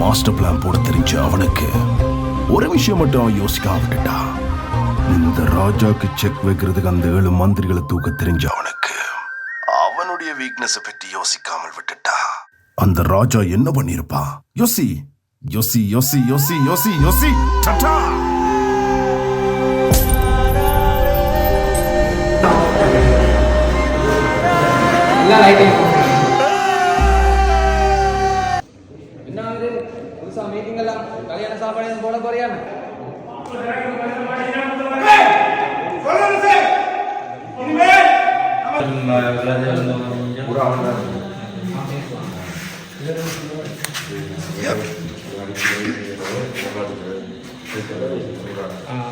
Master plan போட தெரிஞ்ச அவனுக்கு ஒரு விஷயம் மட்டும் அவன் யோசிக்காம விட்டுட்டா இந்த ராஜாக்கு செக் வைக்கிறதுக்கு அந்த ஏழு மந்திரிகளை தூக்க தெரிஞ்ச அவனுக்கு அவனுடைய வீக்னஸ் பற்றி யோசிக்காமல் விட்டுட்டா. அந்த ராஜா என்ன பண்ணிருப்பா யோசி யோசி யோசி யோசி யோசி யோசி டட்டா எல்லாம் லைட்டையும் சாப்பாடு போட போறியான்னு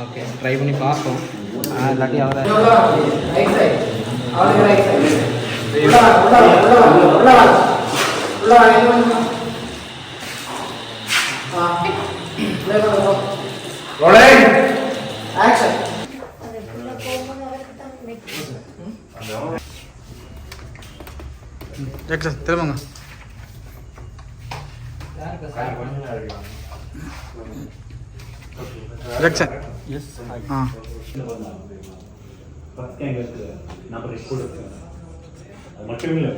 ஓகே. ட்ரை பண்ணி பார்ப்போம். இல்லாட்டி அவரை ரைட் சைட் அவருக்கு ரைட் சைடு உள்ள உள்ள உள்ள உள்ள Action. ஆக்சன் திரும்புங்க. ஆக்சன் ஆ. எங்க இருக்கு நம்ம ரிப்போர்ட் இருக்கு அது மட்டும் இல்லை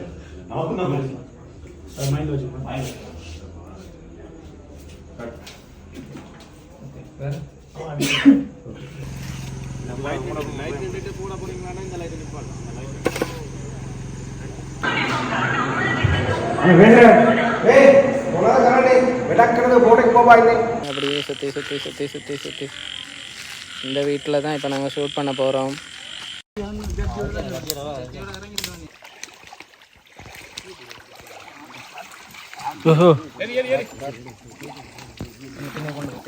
நமக்கு அது மைண்ட் வச்சு மைண்ட் அப்படியே சுற்றி சுற்றி சுற்றி சுற்றி சுற்றி இந்த வீட்டில் தான் இப்போ நாங்கள் ஷூட் பண்ண போகிறோம் ஓஹோ.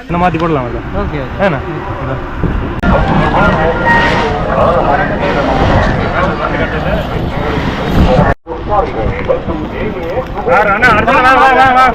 என்ன மாற்றி போடலாம் ஓகே ஏண்ணா அண்ணா அடுத்த வா வா வா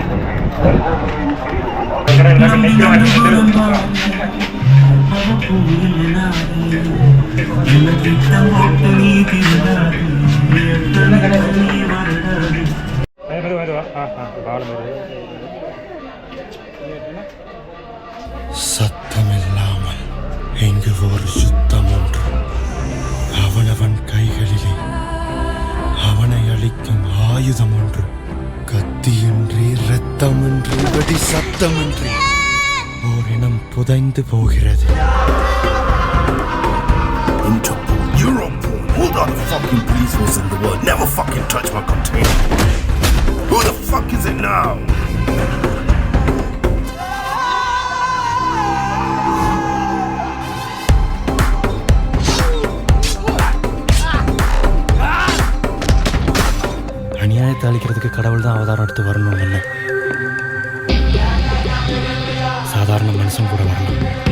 கத்தியின்றி இரத்தமின்றி வெடி சத்தமின்றி ஓரினம் புதைந்து போகிறது Interpol, Europol, who the fucking police force in the world never fucking touch my container? Who the fuck is it now? அநியாயத்தை அழிக்கிறதுக்கு கடவுள் தான் அவதாரம் எடுத்து வரணும் இல்லை சாதாரண மனுஷன் கூட வரணும்